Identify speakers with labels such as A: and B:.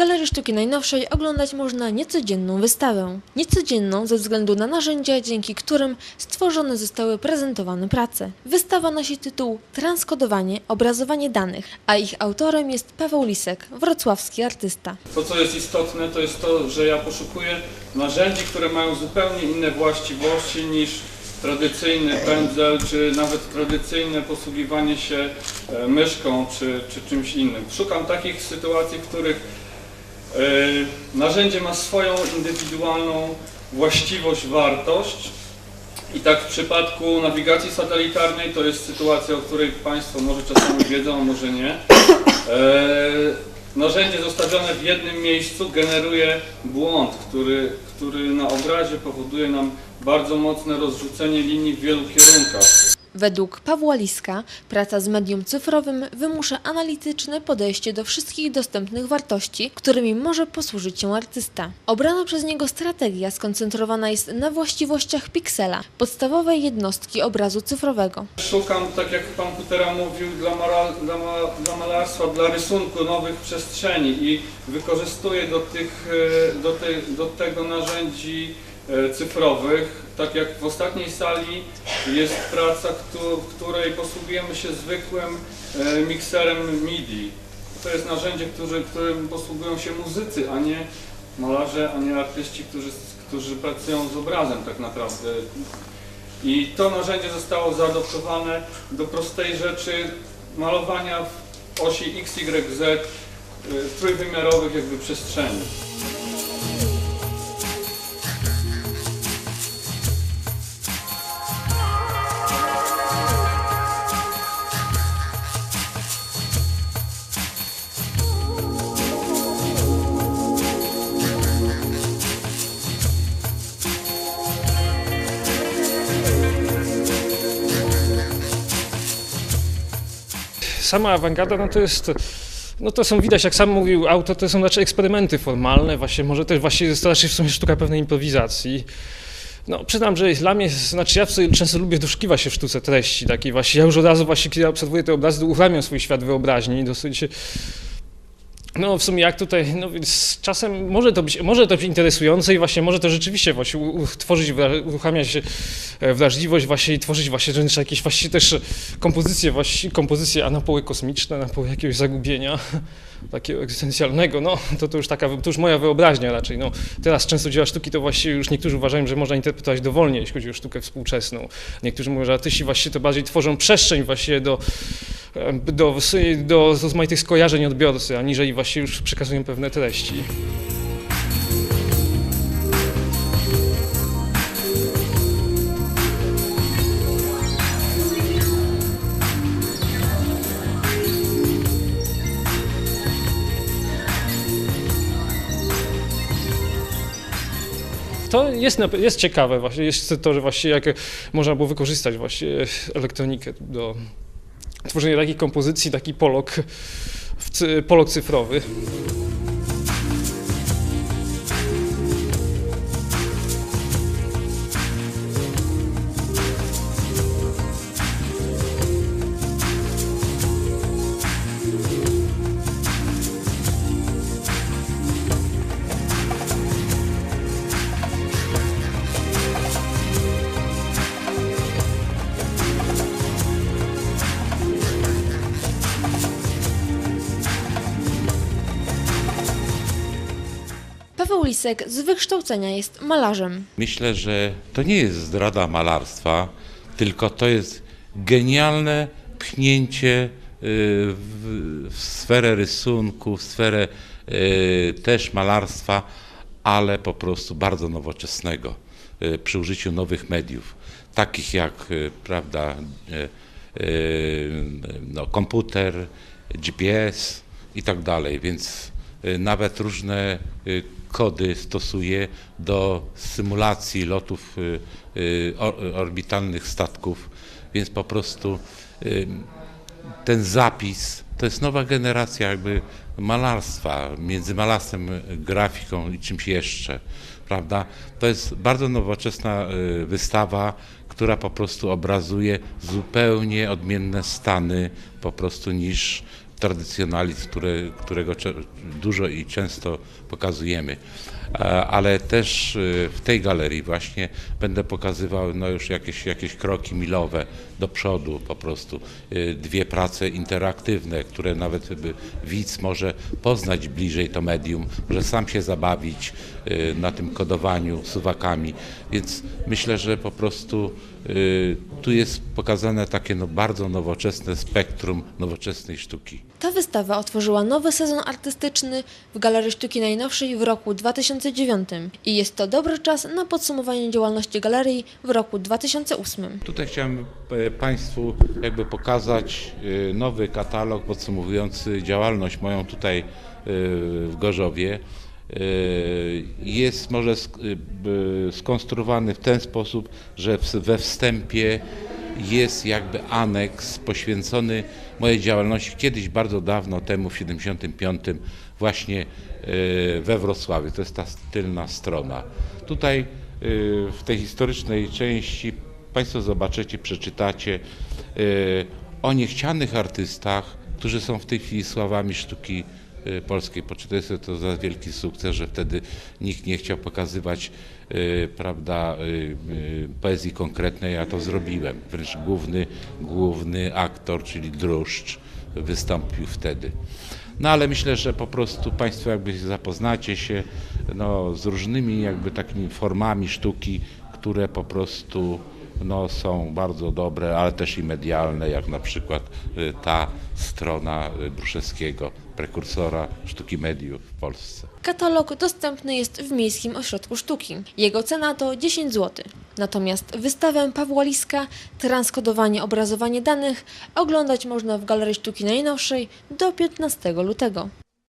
A: Galerii Sztuki Najnowszej oglądać można niecodzienną wystawę. Niecodzienną ze względu na narzędzia, dzięki którym stworzone zostały prezentowane prace. Wystawa nosi tytuł Transkodowanie, obrazowanie danych, a ich autorem jest Paweł Lisek, wrocławski artysta.
B: To, co jest istotne, to jest to, że ja poszukuję narzędzi, które mają zupełnie inne właściwości niż tradycyjny pędzel, czy nawet tradycyjne posługiwanie się e, myszką, czy, czy czymś innym. Szukam takich sytuacji, w których narzędzie ma swoją indywidualną właściwość, wartość. I tak w przypadku nawigacji satelitarnej to jest sytuacja, o której Państwo może czasami wiedzą, a może nie. E, Narzędzie zostawione w jednym miejscu generuje błąd, który, który na obrazie powoduje nam bardzo mocne rozrzucenie linii w wielu kierunkach.
A: Według Pawła Liska praca z medium cyfrowym wymusza analityczne podejście do wszystkich dostępnych wartości, którymi może posłużyć się artysta. Obrana przez niego strategia skoncentrowana jest na właściwościach piksela, podstawowej jednostki obrazu cyfrowego.
B: Szukam, tak jak Pan Kutera mówił, dla, mara, dla, dla malarstwa, dla rysunku nowych przestrzeni i wykorzystuję do, tych, e, do, tej, do tego narzędzi cyfrowych. Tak jak w ostatniej sali jest praca, w której posługujemy się zwykłym e, mikserem MIDI. To jest narzędzie, którym posługują się muzycy, a nie malarze, a nie artyści, którzy, którzy pracują z obrazem tak naprawdę. I to narzędzie zostało zaadoptowane do prostej rzeczy malowania w osi X, Y, Z y, trójwymiarowych jakby przestrzeni.
C: Sama awangarda, no to jest, no to są widać, jak sam mówił autor, to są raczej eksperymenty formalne, właśnie może też właśnie jest to raczej w sumie sztuka pewnej improwizacji. No przyznam, że dla mnie, znaczy ja często lubię doszukiwać się w sztuce treści takiej właśnie, ja już od razu właśnie, kiedy obserwuję te obrazy, uruchamiam swój świat wyobraźni, dosyć no w sumie jak tutaj, no więc czasem może to być, może to być interesujące i właśnie może to rzeczywiście właśnie tworzyć, uruchamiać wrażliwość właśnie i tworzyć właśnie wręcz jakieś właśnie też kompozycje, właśnie kompozycje a na poły kosmiczne, na poły jakiegoś zagubienia takiego egzystencjalnego, no to, to już taka, to już moja wyobraźnia raczej, no teraz często dzieła sztuki to właściwie już niektórzy uważają, że można interpretować dowolnie, jeśli chodzi o sztukę współczesną. Niektórzy mówią, że artyści właściwie to bardziej tworzą przestrzeń właśnie do, do, do rozmaitych skojarzeń odbiorcy, aniżeli właśnie już przekazują pewne treści. To jest, jest ciekawe właśnie, jest to, że właśnie jak można było wykorzystać właśnie elektronikę do tworzenia takich kompozycji, taki cy- polog cyfrowy.
A: Z wykształcenia jest malarzem.
D: Myślę, że to nie jest zdrada malarstwa, tylko to jest genialne pchnięcie y, w, sferę rysunku, w sferę y, też malarstwa, ale po prostu bardzo nowoczesnego, y, przy użyciu nowych mediów, takich jak prawda, no, komputer, GPS i tak dalej, więc nawet różne y, kody stosuje do symulacji lotów y, y, or- orbitalnych statków, więc po prostu y, ten zapis to jest nowa generacja jakby malarstwa, między malarstwem, grafiką i czymś jeszcze, prawda? To jest bardzo nowoczesna y, wystawa, która po prostu obrazuje zupełnie odmienne stany po prostu niż tradycjonalizm, które, którego dużo i często pokazujemy. E, Ale też e, w tej galerii właśnie będę pokazywał no już jakieś, jakieś kroki milowe do przodu po prostu. E, Dwie prace interaktywne, które nawet widz może poznać bliżej to medium, może sam się zabawić na tym kodowaniu suwakami. Więc myślę, że po prostu tu jest pokazane takie no bardzo nowoczesne spektrum nowoczesnej sztuki.
A: Ta wystawa otworzyła nowy sezon artystyczny w Galerii Sztuki Najnowszej w roku 2009 i jest to dobry czas na podsumowanie działalności galerii w roku 2008.
D: Tutaj chciałem e, Państwu jakby pokazać e, nowy katalog podsumowujący działalność moją tutaj e, w Gorzowie. Jest może skonstruowany w ten sposób, że we wstępie jest jakby aneks poświęcony mojej działalności kiedyś bardzo dawno temu, w 75 właśnie e, we Wrocławiu. To jest ta tylna strona. Tutaj e, w tej historycznej części Państwo zobaczycie, przeczytacie e, o niechcianych artystach, którzy są w tej chwili sławami sztuki e, polskiej. Sobie to za wielki sukces, że wtedy nikt nie chciał pokazywać e, prawda, e, poezji konkretnej, ja to zrobiłem. Wręcz główny, główny aktor, czyli Druszcz, wystąpił wtedy. No ale myślę, że po prostu Państwo jakby zapoznacie się no, z różnymi jakby takimi formami sztuki, które po prostu no, są bardzo dobre, ale też i medialne, jak na przykład y, ta strona y, Bruszewskiego, prekursora sztuki mediów w Polsce.
A: Katalog dostępny jest w Miejskim Ośrodku Sztuki. Jego cena to 10 zł. Natomiast wystawę Pawła Liska, transkodowanie, obrazowanie danych oglądać można w Galerii Sztuki Najnowszej do 15 lutego.